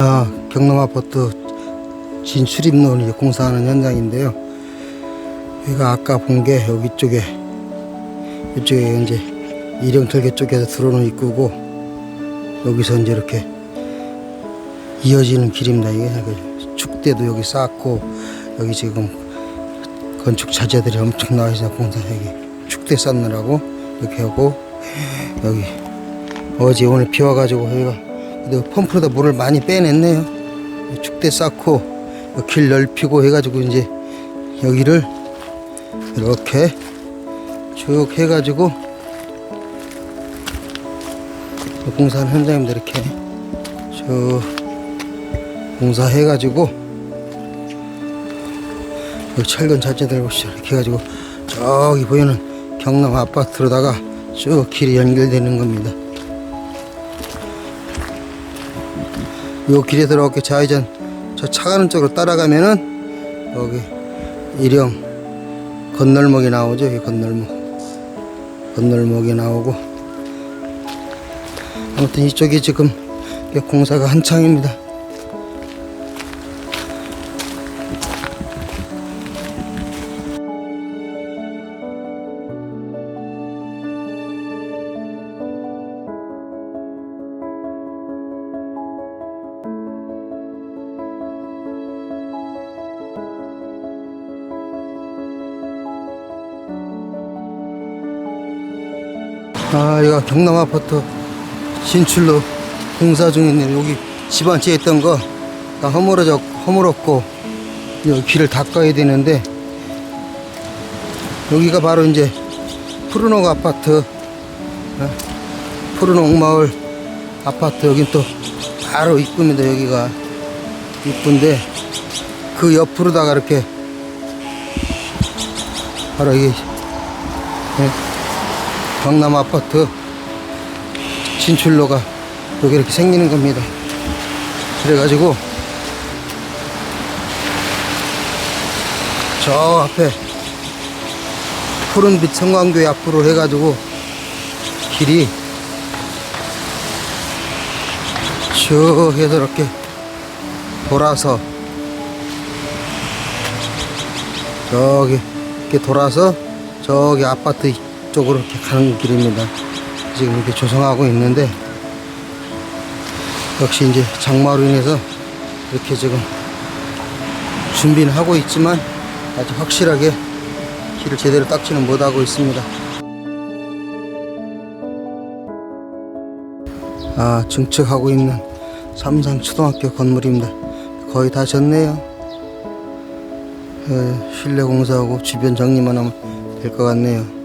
아, 경남 아파트 진출입로를 공사하는 현장인데요. 여기가 아까 본 게 여기 쪽에 이쪽에 이제 일용설계 쪽에서 들어오는 입구고 여기서 이제 이렇게 이어지는 길입니다. 이게 그 축대도 여기 쌓고 여기 지금 건축 자재들이 엄청 나와 있어요. 공사 여기 축대 쌓느라고 이렇게 하고 여기 어제 오늘 비 와가지고 여기가 펌프로다 물을 많이 빼냈네요. 축대 쌓고 길 넓히고 해가지고 이제 여기를 이렇게 쭉 해가지고 공사하는 현장입니다. 이렇게 쭉 공사해가지고 철근 자재들 보시죠. 이렇게 해가지고 저기 보이는 경남 아파트로다가 쭉 길이 연결되는 겁니다. 요 길에 들어가게 좌회전 저 차 가는 쪽으로 따라가면은 여기 일형 건널목이 나오죠. 여기 건널목 건널목이 나오고 아무튼 이쪽이 지금 공사가 한창입니다. 아, 여기가 경남 아파트 진출로 공사 중인데 여기 집안채 있던 거 다 허물어져 허물었고 여기 길을 닦아야 되는데 여기가 바로 이제 푸르녹 아파트 어? 푸르녹 마을 아파트. 여긴 또 바로 입구입니다 여기가. 입구인데 그 옆으로다가 이렇게 바로 이게 예, 경남 아파트 진출로가 여기 이렇게 생기는 겁니다. 그래가지고 저 앞에 푸른빛 성광교회 앞으로 해가지고 길이 쭉 해서 이렇게 돌아서 저기 이렇게 돌아서 저기 아파트 쪽으로 이렇게 가는 길입니다. 지금 이렇게 조성하고 있는데 역시 이제 장마로 인해서 이렇게 지금 준비는 하고 있지만 아직 확실하게 길을 제대로 닦지는 못하고 있습니다. 아, 증축하고 있는 삼산 초등학교 건물입니다. 거의 다 졌네요. 예, 실내 공사하고 주변 정리만 하면 될 것 같네요.